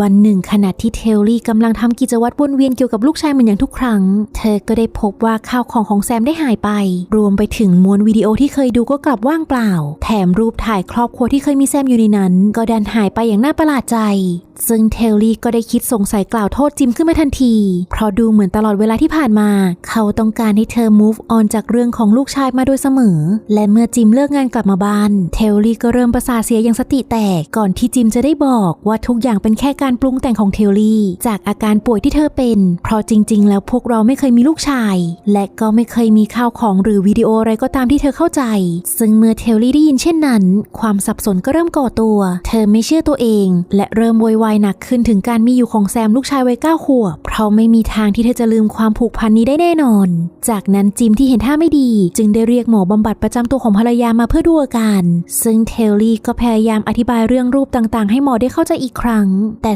วันหนึ่งขณะที่เทลลี่กำลังทำกิจวัตรวนเวียนเกี่ยวกับลูกชายเหมือนอย่างทุกครั้ง เธอก็ได้พบว่าข้าวของของแซมได้หายไป รวมไปถึงมวลวิดีโอที่เคยดูก็กลับว่างเปล่า แถมรูปถ่ายครอบครัวที่เคยมีแซมอยู่ในนั้น ก็ดันหายไปอย่างน่าประหลาดใจ ซึ่งเทลลี่ก็ได้คิดสงสัยกล่าวโทษจิมขึ้นมาทันที เพราะดูเหมือนตลอดเวลาที่ผ่านมา เขาต้องการให้เธอ move on จากเรื่องของลูกชายมาโดยเสมอ และเมื่อจิมเลิกงานกลับมาบ้าน เทลลี่ก็เริ่มประสาเสียอย่างสติแตกก่อนที่จิมจะได้บอกว่าทุกอย่างเป็นแค่การปรุงแต่งของเทลลี่ จากอาการป่วยที่เธอเป็น เพราะจริง ๆ แล้วพวกเราไม่เคยมีลูกชาย และก็ไม่เคยมีข้าวของหรือวิดีโออะไรก็ตามที่เธอเข้าใจ ซึ่งเมื่อเทลลี่ได้ยินเช่นนั้น ความสับสนก็เริ่มก่อตัว เธอไม่เชื่อตัวเอง และเริ่มโวยวายหนักขึ้นถึงการมีอยู่ของแซมลูกชายวัยเก้าขวบ เพราะไม่มีทางที่เธอจะลืมความผูกพันนี้ได้แน่นอน จากนั้นจิมที่เห็นท่าไม่ดี จึงได้เรียกหมอบำบัดประจำตัวของภรรยามาเพื่อดูอาการ ซึ่งเทลลี่ก็พยายามอธิบายเรื่องรูปต่างๆ ให้หมอได้เข้าใจอีกครั้ง แต่